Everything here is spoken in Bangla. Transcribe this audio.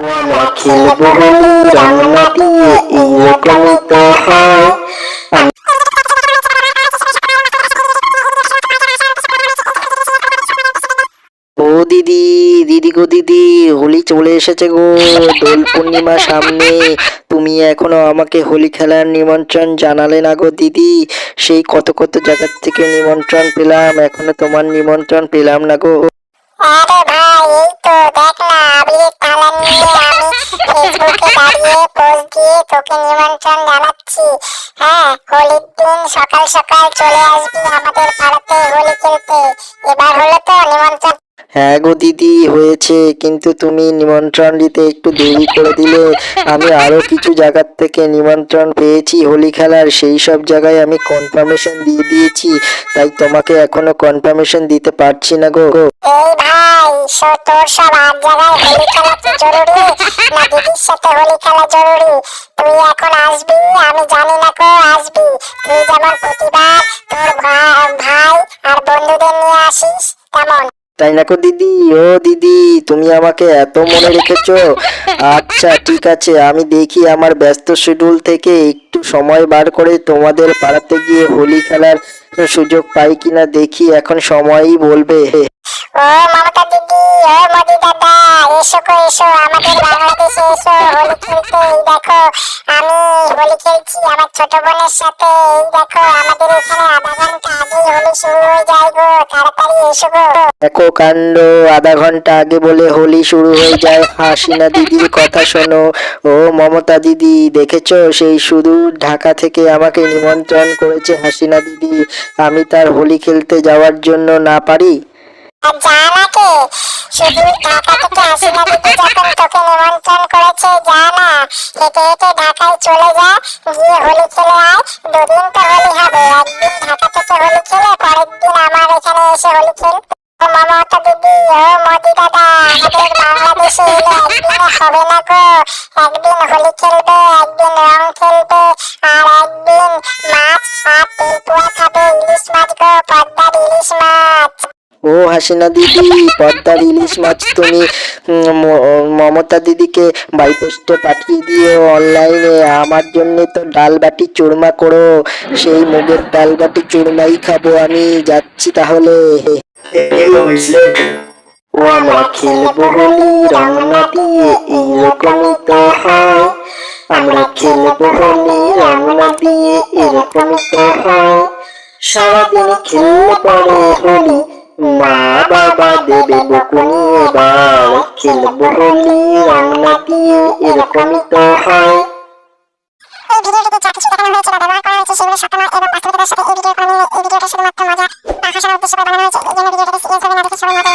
ও দিদি দিদি গো দিদি, হোলি চলে এসেছে গো, দোল পূর্ণিমা সামনে। তুমি এখনও আমাকে হোলি খেলার নিমন্ত্রণ জানালে না গো দিদি। সেই কত কত জায়গার থেকে নিমন্ত্রণ পেলাম, এখনও তোমার নিমন্ত্রণ পেলাম না গো। এই তো দেখ না আবিরের থালা নিয়ে আমি ফেসবুকে দাঁড়িয়ে পোস্ট দিয়ে তোকে নিমন্ত্রণ জানাচ্ছি। হ্যাঁ হোলির দিন সকাল সকাল চলে আসবি আমাদের পাড়াতে হোলি খেলতে। এবার হলো তো নিমন্ত্রণ। হ্যাঁ গো দিদি হয়েছে। কিন্তু তুমি নিমন্ত্রণ দিতে একটু দেরি করে দিলে। আমি আরও কিছু জায়গার থেকে নিমন্ত্রণ পেয়েছি হোলি খেলার। সেই সব জায়গায় আমি কনফার্মেশন দিয়ে দিয়েছি। তাই তোমাকে এখনও কনফার্মেশন দিতে পারছি না গো। তোর সব জায়গায় হোলি খেলা জরুরি। না দিদির সাথে হোলি খেলা জরুরি। তুই এখন আসবি? আমি জানি না কো আসবি। তুই যেমন প্রতিবার তোর ভাই আর বন্ধুদের নিয়ে আসিস তাই না দিদি? ও দিদি, তুমি আমাকে এত মনে রেখেছো? আচ্ছা ঠিক আছে। আমি দেখি আমার ব্যস্ত শিডিউল থেকে একটু সময় বার করে তোমাদের পাড়াতে গিয়ে হোলি খেলার সুযোগ পাই কিনা দেখি, এখন সময়ই বলবে। ও মমতা দিদি, ও মোদি দাদা, এসো কো এসো, আমাদের বাংলাদেশে এসো হোলি খেলতে দেখো হোলি খেলছি আমার ছোট বোনের সাথে। এই দেখো আমাদের এখানে আধা ঘণ্টা আগেই হোলি শুরু হয়ে যায় গো। তাড়াতাড়ি এসো গো। দেখো কাণ্ড আধা ঘণ্টা আগে বলে হোলি শুরু হয়ে যায়। হাসিনা দিদির কথা শোনো। ও মমতা দিদি দেখেছ? সেই শুধু ঢাকা থেকে আমাকে নিমন্ত্রণ করেছে হাসিনা দিদি। আমি তার হোলি খেলতে যাওয়ার জন্য না পারি? আর যা নাকি শুধু ঢাকা থেকে দিদি যখন তোকে নিমন্ত্রণ করেছে যা না হেঁটে হেঁটে ঢাকায় চলে যা, গিয়ে হোলি খেলে আয়। দুদিন তো হোলি হবে, একদিন ঢাকা থেকে হোলি খেলে, পরের দিন আমার এখানে এসে হোলি খেল ও মমতা দিদি, ও মোদি দাদা, আমাদের বাংলাদেশে এলে একদিনে হবে না গো। একদিন হোলি ও হাসিনা দিদি, পদ্মার ইলিশ মাছ তুমি মমতা দিদিকে বাই পোস্টে পাঠিয়ে দিও অনলাইনে, আমার জন্য তো ডাল বাটি চুরমা করো, সেই মুগের ডাল বাটি চুরমাই খাব আমি, যাচ্ছি তাহলে। ও আমরা খেলব হোলি রং না দিয়ে এইরকমই তো হয়। আমরা খেলব হোলি রং না দিয়ে এরকমই তো হয়। সারাদিন খেললে পরে হোলি মা বাবা দেবে বকুনি এবার খেলব হোলি রং না দিয়ে এরকমই তো হয় এই ভিডিওটিতে যা কিছু দেখানো হয়েছে বা ব্যবহার করা হয়েছে সেগুলো সত্য এবং বাস্তবিকতার সাথে এই ভিডিও এই ভিডিওটা শুধুমাত্র মজা বা হাসানোর উদ্দেশ্যে বানানো হয়েছে এই জন্য ভিডিওটাকে সিরিয়াস ভাবে না দেখে সবাই মজা